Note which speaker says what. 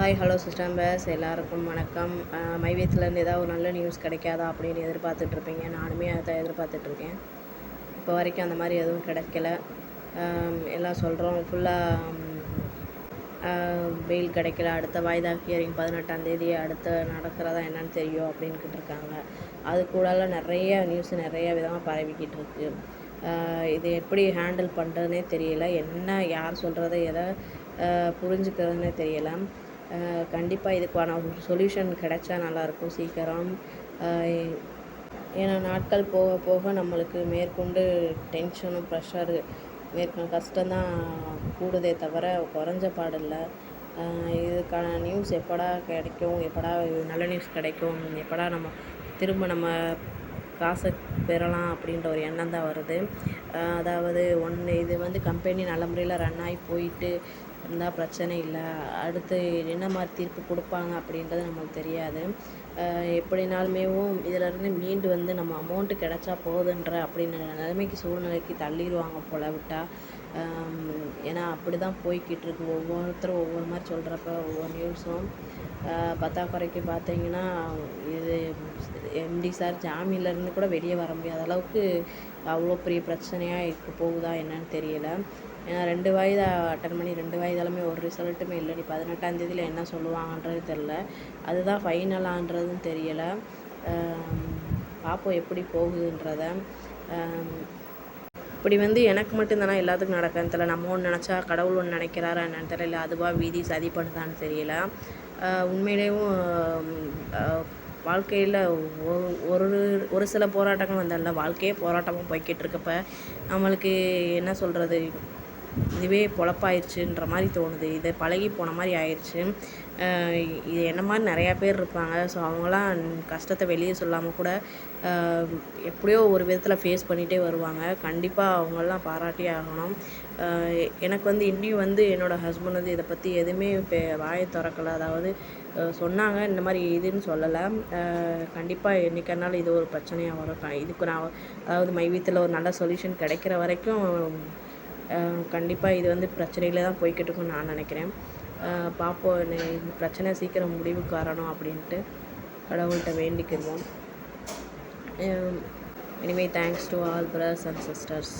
Speaker 1: Hi hello சிஸ்டம்பர்ஸ் எல்லாருக்கும் வணக்கம். மைவேத்துலேருந்து ஏதாவது ஒரு நல்ல நியூஸ் கிடைக்காதா அப்படின்னு எதிர்பார்த்துட்ருப்பீங்க நானுமே அதை எதிர்பார்த்துட்ருக்கேன் இப்போ வரைக்கும் அந்த மாதிரி எதுவும் கிடைக்கல. எல்லாம் சொல்கிறோம் ஃபுல்லாக வெயில் கிடைக்கல. அடுத்த வாய்தா ஹியரிங் பதினெட்டாம் தேதி அடுத்து நடக்கிறதா என்னன்னு தெரியும் அப்படின்னு இருக்காங்க. அது கூடால நிறைய நியூஸ் நிறைய விதமாக பரவிக்கிட்டு இருக்கு. இது எப்படி ஹேண்டில் பண்ணுறதுனே தெரியல. என்ன யார் சொல்கிறத எதை புரிஞ்சுக்கிறதுனே தெரியலை. கண்டிப்பாக இதுக்கான ஒரு சொல்யூஷன் கிடைச்சா நல்லாயிருக்கும் சீக்கிரம். ஏன்னா நாட்கள் போக போக நம்மளுக்கு மேற்கொண்டு டென்ஷனும் ப்ரெஷரு மேற்கொண்டு கஷ்டம்தான் கூடுதே தவிர குறைஞ்ச பாடில்லை இதுக்கான நியூஸ் எப்படா கிடைக்கும் எப்படா நல்ல நியூஸ் கிடைக்கும் எப்படா நம்ம திரும்ப நம்ம காசை பெறலாம் அப்படின்ற ஒரு எண்ணம் தான் வருது. அதாவது ஒன்று இது வந்து கம்பெனி நல்ல முறையில் ரன் ஆகி போயிட்டு இருந்தால் பிரச்சனை இல்லை. அடுத்து என்ன மாதிரி தீர்ப்பு கொடுப்பாங்க அப்படின்றது நம்மளுக்கு தெரியாது. எப்படினாலுமேவும் இதிலேருந்து மீண்டு வந்து நம்ம அமௌண்ட்டு கிடைச்சா போதுன்ற அப்படின்ற நிலைமைக்கு சூழ்நிலைக்கு தள்ளிடுவாங்க போல விட்டால் ஏன்னா அப்படி தான் போய்கிட்டு இருக்கு. ஒவ்வொருத்தரும் ஒவ்வொரு மாதிரி சொல்கிறப்ப ஒவ்வொரு நியூஸும் பத்தாக்குறைக்கு பார்த்தீங்கன்னா இது எம்டி சார் ஜாமீன்லேருந்து கூட வெளியே வர முடியாத அளவுக்கு அவ்வளோ பெரிய பிரச்சனையாக இருக்க போகுதா என்னன்னு தெரியல. ஏன்னா ரெண்டு வாய்தா அட்டன் பண்ணி ரெண்டு வாய்தாலுமே ஒரு ரிசல்ட்டுமே இல்லை. நீ பதினெட்டாம் தேதியில் என்ன சொல்லுவாங்கன்றது தெரில. அதுதான் ஃபைனலான்றதும் தெரியலை. பார்ப்போம் எப்படி போகுதுன்றத. இப்படி வந்து எனக்கு மட்டும்தானா எல்லாத்துக்கும் நடக்கான்னு தெரியல. நம்ம ஒன்று நினச்சா கடவுள் ஒன்று நினைக்கிறாரா என்னன்னு தெரியல. அதுவாக வீதி சதி பண்ணுதான்னு தெரியல. உண்மையிலேயும் வாழ்க்கையில் ஒரு ஒரு ஒரு சில போராட்டங்கள் வந்தால வாழ்க்கையே போராட்டமாக போய்கிட்டு இருக்கப்ப நம்மளுக்கு என்ன சொல்கிறது இதுவே பொழப்பாயிடுச்சுன்ற மாதிரி தோணுது. இது பழகி போன மாதிரி ஆயிடுச்சு. இது என்ன மாதிரி நிறையா பேர் இருப்பாங்க. ஸோ அவங்களாம் கஷ்டத்தை வெளியே சொல்லாமல் கூட எப்படியோ ஒரு விதத்தில் ஃபேஸ் பண்ணிகிட்டே வருவாங்க. கண்டிப்பாக அவங்களாம் பாராட்டி ஆகணும். எனக்கு வந்து இன்னும் வந்து என்னோடய ஹஸ்பண்ட் வந்து இதை பற்றி எதுவுமே இப்போ வாயை திறக்கல. அதாவது சொன்னாங்க. இந்த மாதிரி இதுன்னு சொல்லலை. கண்டிப்பாக என்றைக்கனாலும் இது ஒரு பிரச்சனையாக வரும். இதுக்கு நான் அதாவது மை வீத்தில் ஒரு நல்ல சொல்யூஷன் கிடைக்கிற வரைக்கும் கண்டிப்பாக இது வந்து பிரச்சனையில் தான் போய்கிட்டு இருக்கும்னு நான் நினைக்கிறேன். பார்ப்போம் இந்த இந்த பிரச்சனை சீக்கிரம் முடிவுக்கு வரணும் அப்படின்ட்டு கடவுள்கிட்ட வேண்டிக்கிடுவோம் anyway thanks to all brothers and sisters